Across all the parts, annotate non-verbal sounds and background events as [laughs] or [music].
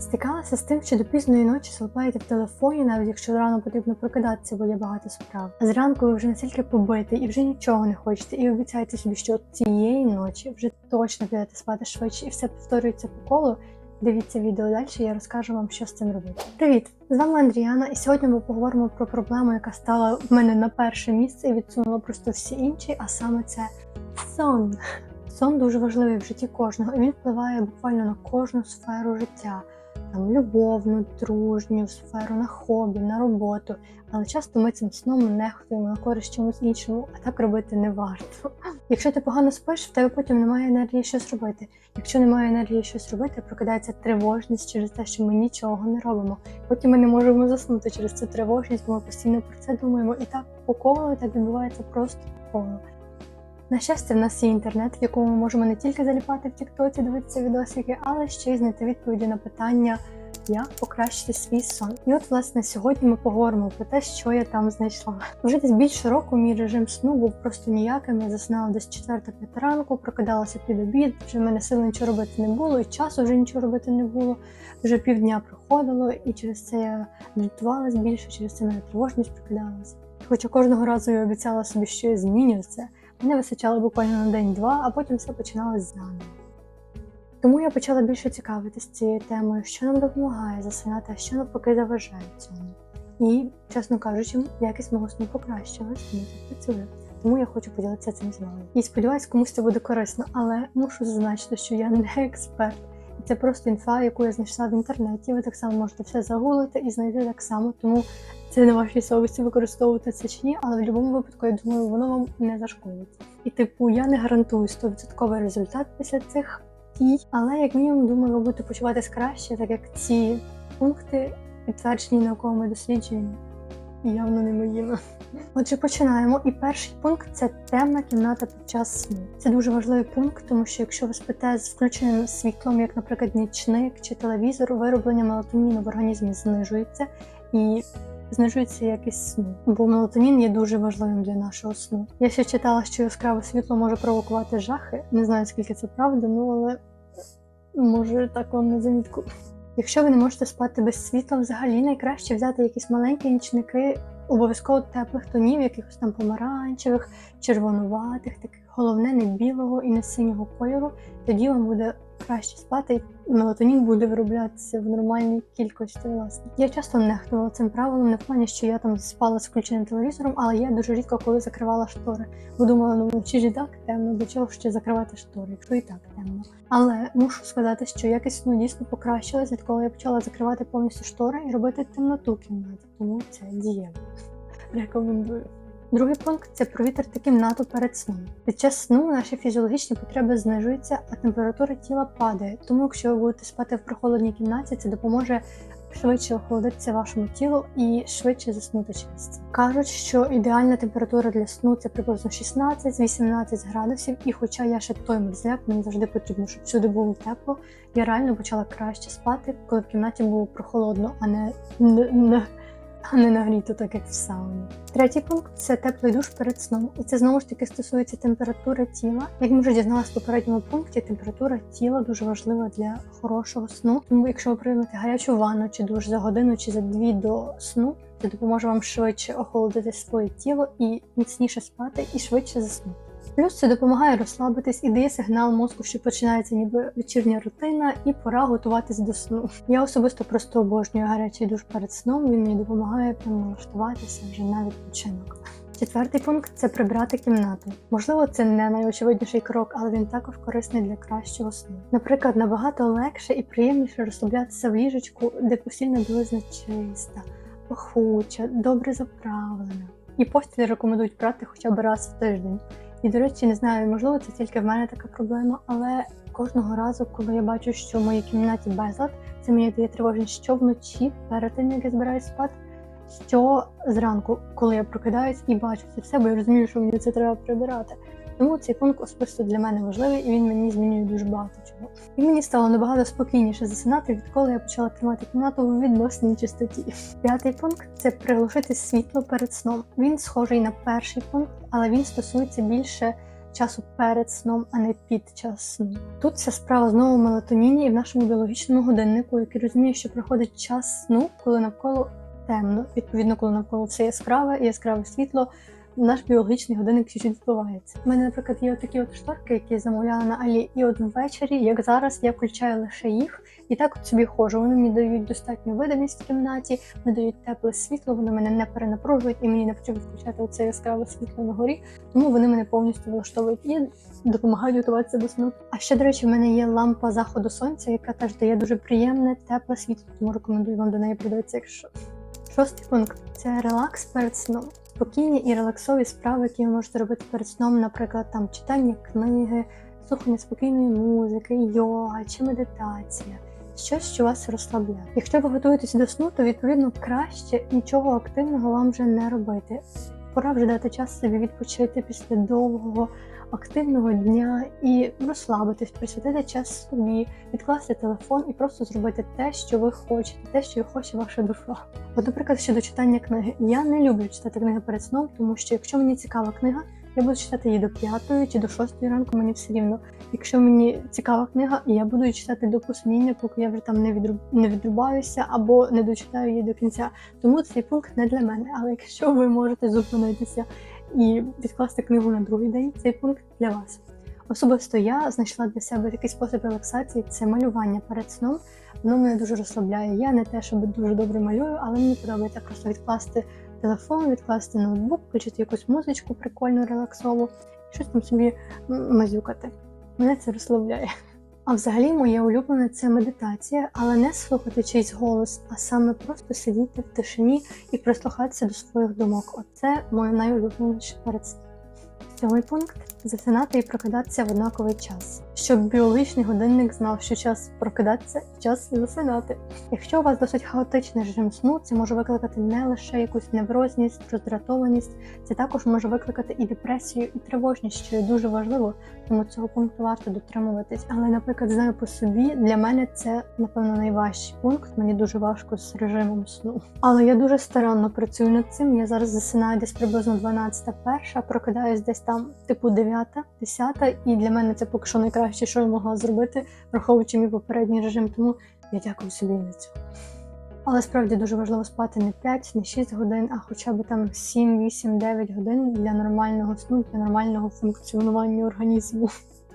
Стикалася з тим, що до пізної ночі слухаєте в телефоні, навіть якщо рано потрібно прокидатися, бо є багато справ. А зранку ви вже настільки побиті і вже нічого не хочете, і обіцяєте собі, що цієї ночі вже точно підете спати швидше, і все повторюється по колу. Дивіться відео далі, я розкажу вам, що з цим робити. Привіт! З вами Андріана, і сьогодні ми поговоримо про проблему, яка стала в мене на перше місце і відсунула просто всі інші, а саме це сон. Сон дуже важливий в житті кожного, і він впливає буквально на кожну сферу життя. Там любовну, дружню сферу, на хобі, на роботу. Але часто ми цим сном нехтуємо на користь чомусь іншому, а так робити не варто. [laughs] Якщо ти погано спиш, в тебе потім немає енергії щось робити. Якщо немає енергії щось робити, прокидається тривожність через те, що ми нічого не робимо. Потім ми не можемо заснути через цю тривожність, бо ми постійно про це думаємо. І так по колу, так відбувається просто по колу. На щастя, в нас є інтернет, в якому ми можемо не тільки заліпати в Тіктоці, дивитися відосики, але ще й знайти відповіді на питання, як покращити свій сон. І от, власне, сьогодні ми поговоримо про те, що я там знайшла. Вже десь більше року мій режим сну був просто ніяким. Я заснала десь 4-5 ранку, прокидалася під обід, вже в мене сили нічого робити не було, і часу вже нічого робити не було. Вже півдня проходило, і через це я дратувалась більше, через це мене тривожність прокидалася. Хоча кожного разу я обіцяла собі, що я зміню це. Мене вистачало буквально на день-два, а потім все починалось заново. Тому я почала більше цікавитися цією темою, що нам допомагає засинати, а що навпаки заважає цьому. І, чесно кажучи, якість мого сну покращилась, мені так працює. Тому я хочу поділитися цим з вами. І сподіваюсь, комусь це буде корисно, але мушу зазначити, що я не експерт. Це просто інфа, яку я знайшла в інтернеті. Ви так само можете все загуглити і знайти так само. Тому це на вашій совісті використовувати це чи ні, але в будь-якому випадку я думаю, воно вам не зашкодить. І типу, я не гарантую 100% результат після цих дій, але як мінімум думаю, ви будете почуватись краще, так як ці пункти підтверджені науковими дослідженнями. Явно не моїми. Отже, починаємо. І перший пункт це темна кімната під час сну. Це дуже важливий пункт, тому що якщо ви спите з включеним світлом, як, наприклад, нічник чи телевізор, вироблення мелатоніну в організмі знижується і знижується якість сну, бо мелатонін є дуже важливим для нашого сну. Я ще читала, що яскраве світло може провокувати жахи. Не знаю, скільки це правда, ну але може так вам на замітку. Якщо ви не можете спати без світла, взагалі найкраще взяти якісь маленькі нічники, обов'язково теплих тонів, якихось там помаранчевих, червонуватих, таких головне не білого і не синього кольору. Тоді вам буде краще спати, і мелатонін буде вироблятися в нормальній кількості. Власне, я часто нехтувала цим правилом, не в плані, що я там спала з включеним телевізором, але я дуже рідко коли закривала штори. Бо думала, ну вночі ж так темно, до чого ще закривати штори, якщо і так темно. Але мушу сказати, що якість сну дійсно покращилась, відколи я почала закривати повністю штори і робити темноту в кімнаті. Тому це дієво. Рекомендую. Другий пункт це провітрити кімнату перед сном. Під час сну наші фізіологічні потреби знижуються, а температура тіла падає. Тому, якщо ви будете спати в прохолодній кімнаті, це допоможе швидше охолодитися вашому тілу і швидше заснути через це. Кажуть, що ідеальна температура для сну це приблизно 16-18 градусів. І хоча я ще той мерзляк, мені завжди потрібно, щоб всюди було тепло, я реально почала краще спати, коли в кімнаті було прохолодно, а не, а не нагріто, так як в сауні. Третій пункт це теплий душ перед сном. І це знову ж таки стосується температури тіла. Як ми вже дізналися в попередньому пункті, температура тіла дуже важлива для хорошого сну. Тому якщо ви приймете гарячу ванну чи душ за годину чи за дві до сну, це допоможе вам швидше охолодити своє тіло і міцніше спати і швидше заснути. Плюс це допомагає розслабитись і дає сигнал мозку, що починається ніби вечірня рутина, і пора готуватись до сну. Я особисто просто обожнюю гарячий душ перед сном. Він мені допомагає прямо налаштуватися вже на відпочинок. Четвертий пункт це прибрати кімнату. Можливо, це не найочевидніший крок, але він також корисний для кращого сну. Наприклад, набагато легше і приємніше розслаблятися в ліжечку, де постільна білизна чиста, пахуча, добре заправлена. І постіль рекомендують брати хоча б раз в тиждень. І, до речі, не знаю, можливо, це тільки в мене така проблема, але кожного разу, коли я бачу, що в моїй кімнаті безлад, це мені дає тривожність, що вночі, перед тим, як я збираюсь спати, що зранку, коли я прокидаюсь і бачу це все, бо я розумію, що мені це треба прибирати. Тому цей пункт особисто для мене важливий і він мені змінює дуже багато чого. І мені стало набагато спокійніше засинати, відколи я почала тримати кімнату у відносній чистоті. П'ятий пункт це приглушити світло перед сном. Він схожий на перший пункт, але він стосується більше часу перед сном, а не під час сну. Тут вся справа знову в мелатоніні і в нашому біологічному годиннику, який розуміє, що проходить час сну, коли навколо темно. Відповідно, коли навколо все яскраве і яскраве світло. Наш біологічний годинник чуть-чуть збивається. У мене, наприклад, є такі от шторки, які я замовляла на Алі, і от ввечері, як зараз, я включаю лише їх, і так от собі ходжу. Вони мені дають достатню видимість в кімнаті, вони дають тепле світло, вони мене не перенапружують, і мені не потрібно включати оце яскраве світло на горі, тому вони мене повністю влаштовують і допомагають готуватися до сну. А ще, до речі, в мене є лампа заходу сонця, яка теж дає дуже приємне, тепле світло, тому рекомендую вам до неї придивитися, якщо. Шостий пункт це релакс перед сном. Спокійні і релаксові справи, які ви можете робити перед сном, наприклад, там читання книги, слухання спокійної музики, йога чи медитація. Щось, що вас розслабляє. Якщо ви готуєтесь до сну, то відповідно краще нічого активного вам вже не робити. Пора вже дати час собі відпочити після довгого активного дня і розслабитись, присвятити час собі, відкласти телефон і просто зробити те, що ви хочете, те, що хоче ваша душа. От, наприклад, щодо читання книги. Я не люблю читати книги перед сном, тому що якщо мені цікава книга, я буду читати її до п'ятої чи до шостої ранку, мені все рівно. Якщо мені цікава книга, я буду її читати до посиніння, поки я вже там не відруб... не відрубаюся або не дочитаю її до кінця. Тому цей пункт не для мене. Але якщо ви можете зупинитися і відкласти книгу на другий день, цей пункт для вас. Особисто я знайшла для себе такий спосіб релаксації це малювання перед сном. Воно мене дуже розслабляє. Я не те, щоб дуже добре малюю, але мені подобається просто відкласти телефон, відкласти ноутбук, включити якусь музичку прикольну, релаксову, щось там собі мазюкати. Мене це розслабляє. А взагалі моє улюблене це медитація, але не слухати чийсь голос, а саме просто сидіти в тишині і прислухатися до своїх думок. Оце моє найулюбленіше перед сном. Пункт засинати і прокидатися в однаковий час, щоб біологічний годинник знав, що час прокидатися і час засинати. Якщо у вас досить хаотичний режим сну, це може викликати не лише якусь неврозність, роздратованість, це також може викликати і депресію, і тривожність, що є дуже важливо, тому цього пункту варто дотримуватись. Але, наприклад, знаю по собі, для мене це напевно найважчий пункт. Мені дуже важко з режимом сну. Але я дуже старанно працюю над цим. Я зараз засинаю десь приблизно 12 перша, прокидаюсь десь там типу 9 10 і для мене це поки що найкраще, що я могла зробити, враховуючи мій попередній режим. Тому я дякую собі за це. Але справді дуже важливо спати не 5, не 6 годин, а хоча б там 7, 8, 9 годин для нормального сну, для нормального функціонування організму.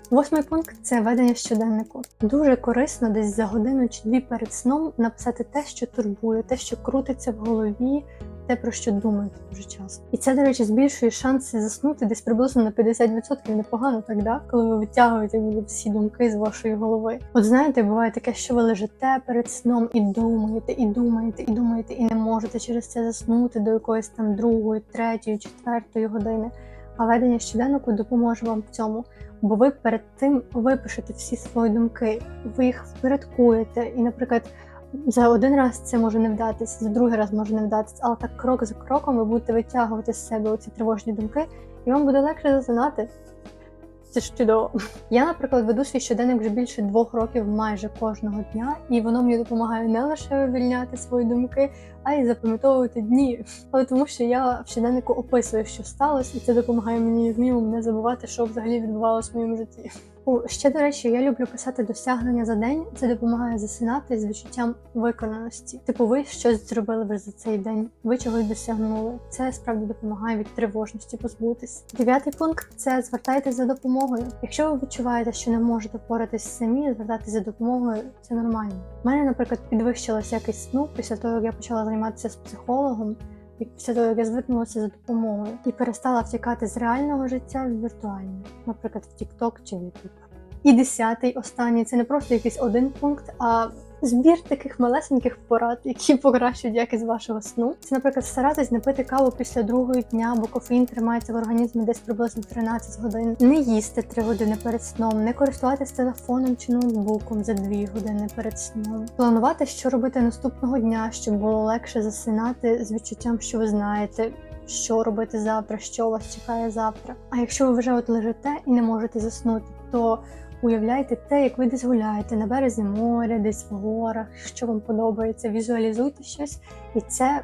Восьмий пункт це ведення щоденнику. Дуже корисно десь за годину чи дві перед сном написати те, що турбує, те, що крутиться в голові, те, про що думаєте дуже часто. І це, до речі, збільшує шанси заснути десь приблизно на 50%. Непогано так, да? коли ви витягуєте всі думки з вашої голови. От знаєте, буває таке, що ви лежите перед сном і думаєте, і думаєте, і думаєте, і не можете через це заснути до якоїсь там другої, третьої, четвертої години. А ведення щоденнику допоможе вам в цьому, бо ви перед тим випишете всі свої думки, ви їх впорядкуєте. І, наприклад, за один раз це може не вдатися, за другий раз може не вдатись, але так крок за кроком ви будете витягувати з себе оці тривожні думки, і вам буде легше засинати. Це ж чудово. Я, наприклад, веду свій щоденник вже більше двох років майже кожного дня, і воно мені допомагає не лише вивільняти свої думки, а й запам'ятовувати дні. Але тому, що я в щоденнику описую, що сталося, і це допомагає мені як мінімум не забувати, що взагалі відбувалося в моєму житті. О, ще до речі, я люблю писати досягнення за день. Це допомагає засинати з відчуттям виконаності. Типу, ви щось зробили вже за цей день, ви чогось досягнули. Це справді допомагає від тривожності позбутись. Дев'ятий пункт це звертайтеся за допомогою. Якщо ви відчуваєте, що не можете впоратись самі, звертатися за допомогою це нормально. У мене, наприклад, підвищилася якийсь сну після того, як я почала займатися з психологом. Після того, як я звернулася за допомогою і перестала втікати з реального життя в віртуальне, наприклад, в TikTok чи в YouTube. І десятий, останній це не просто якийсь один пункт, а збір таких малесеньких порад, які покращують якість вашого сну. Це, наприклад, старатись не пити каву після другого дня, бо кофеїн тримається в організмі десь приблизно 13 годин. Не їсти 3 години перед сном, не користуватися телефоном чи ноутбуком за 2 години перед сном. Планувати, що робити наступного дня, щоб було легше засинати з відчуттям, що ви знаєте. Що робити завтра, що вас чекає завтра. А якщо ви вже от лежите і не можете заснути, то Уявляйте те, як ви десь гуляєте на березі моря, десь в горах, що вам подобається, візуалізуйте щось, і це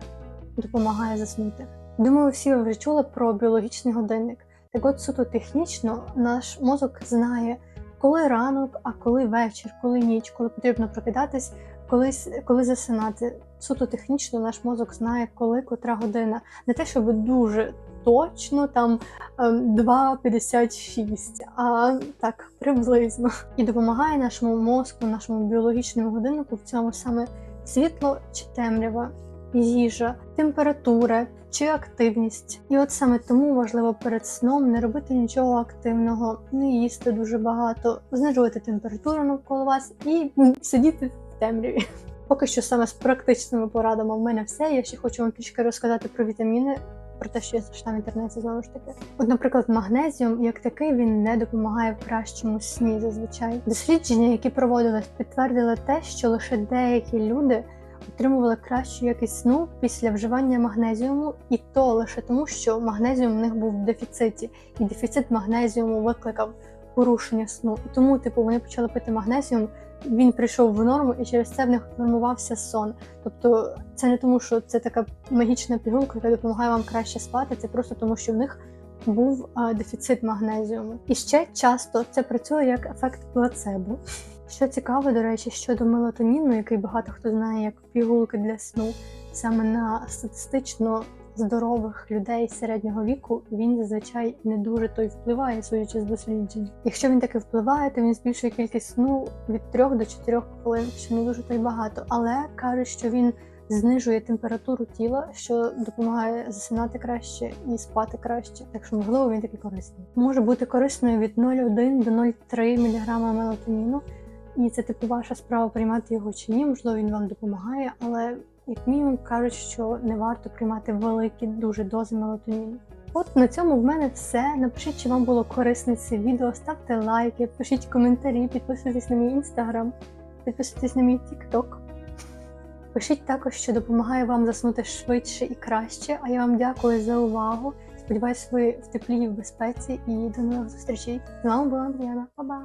допомагає заснути. Думаю, всі ви вже чули про біологічний годинник. Так от суто технічно наш мозок знає, коли ранок, а коли вечір, коли ніч, коли потрібно прокидатись, коли, коли засинати. Суто технічно наш мозок знає, коли котра година. Не те, щоб дуже точно там ем, 2,56, а так приблизно. І допомагає нашому мозку, нашому біологічному годиннику в цьому саме світло чи темрява, їжа, температура чи активність. І от саме тому важливо перед сном не робити нічого активного, не їсти дуже багато, знижувати температуру навколо вас і сидіти в темряві. Поки що саме з практичними порадами в мене все. Я ще хочу вам трішки розказати про вітаміни. Про те, що я знайшла в інтернеті знову ж таки. От, наприклад, магнезіум, як такий, він не допомагає в кращому сні зазвичай. Дослідження, які проводились, підтвердили те, що лише деякі люди отримували кращу якість сну після вживання магнезіуму, і то лише тому, що магнезіум в них був в дефіциті, і дефіцит магнезіуму викликав порушення сну. І тому, типу, вони почали пити магнезіум. Він прийшов в норму, і через це в них формувався сон. Тобто, це не тому, що це така магічна пігулка, яка допомагає вам краще спати. Це просто тому, що в них був дефіцит магнезіуму. І ще часто це працює як ефект плацебо. Що цікаво, до речі, щодо мелатоніну, який багато хто знає як пігулки для сну, саме на статистично здорових людей середнього віку він зазвичай не дуже той впливає, судячи з досліджень. Якщо він таки впливає, то він збільшує кількість сну від 3 до 4 хвилин, що не дуже то багато, але кажуть, що він знижує температуру тіла, що допомагає засинати краще і спати краще. Так що, можливо, він такий корисний. Може бути корисною від 0,1 до 0,3 мг мелатоніну. І це типу ваша справа приймати його чи ні. Можливо, він вам допомагає, але як мінімум кажуть, що не варто приймати великі дуже дози мелатоніну. От на цьому в мене все. Напишіть, чи вам було корисне це відео, ставте лайки, пишіть коментарі, підписуйтесь на мій інстаграм, підписуйтесь на мій тікток. Пишіть також, що допомагає вам заснути швидше і краще. А я вам дякую за увагу. Сподіваюсь, ви в теплі і в безпеці і до нових зустрічей. З вами була Андріана. Па-ба!